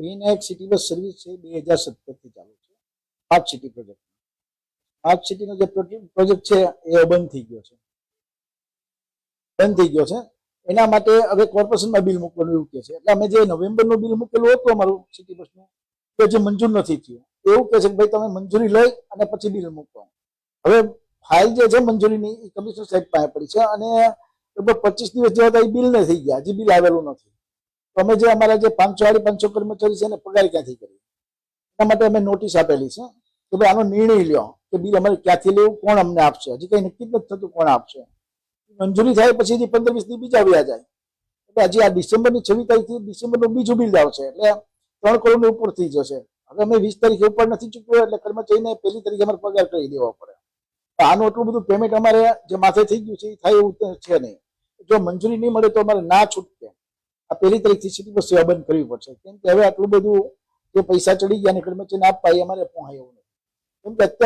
Vinayak city bus service છે બે હજાર સત્તરથી ચાલુ છે. સ્માર્ટ સિટી પ્રોજેક્ટ સ્માર્ટ સિટીનો જે પ્રોજેક્ટ છે એ બંધ થઈ ગયો છે. બંધ થઈ ગયો છે. એના માટે હવે કોર્પોરેશનમાં બિલ મૂકવાનું એવું કે છે. એટલે અમે જે નવેમ્બરનું બિલ મૂકેલું હતું અમારું સિટી બસનું તે જે મંજૂર નથી થયું. એવું કે છે કે ભાઈ તમે મંજૂરી લઈ અને પછી બિલ મૂકો હવે ફાઇલ જે છે મંજૂરીની એ કમિશનર સાહેબ પાસે પડી છે અને લગભગ પચીસ દિવસ જેવા એ બિલ નથી ગયા. હજી બિલ આવેલું નથી. તો અમે જે અમારા જે પાંચસો સાડી પાંચસો કર્મચારી છે એને પગાર ક્યાંથી કરી એના માટે અમે નોટિસ આપેલી છે કે ભાઈ આનો નિર્ણય લ્યો કે બિલ અમારે ક્યાંથી લેવું, કોણ અમને આપશે? હજી કઈ નક્કી નથી થતું કોણ આપશે. મંજૂરી થાય પછી પંદર વીસ દી બીજા વ્યા જાય. એટલે હજી આ ડિસેમ્બરની છવ્વીસ તારીખથી ડિસેમ્બરનું બીજું બિલ આવશે એટલે ત્રણ કરોડની ઉપર થઈ જશે. હવે અમે વીસ તારીખે ઉપર નથી ચૂક્યો એટલે કર્મચારીને પહેલી તારીખે અમારે પગાર કરી દેવો પડે. આનું એટલું બધું પેમેન્ટ અમારે જે માથે થઈ ગયું છે એ થાય એવું છે નહીં. જો મંજૂરી નહીં મળે તો અમારે ના છૂટકે. આ પહેલી તારીખથી બસ સેવા બંધ કરવી પડશે. કેમ કે હવે આટલું બધું જે પૈસા ચડી ગયા ને કર્મચારીને આપવા, એ અમારે પહોંચાય એવું નથી. કેમ કે અત્યાર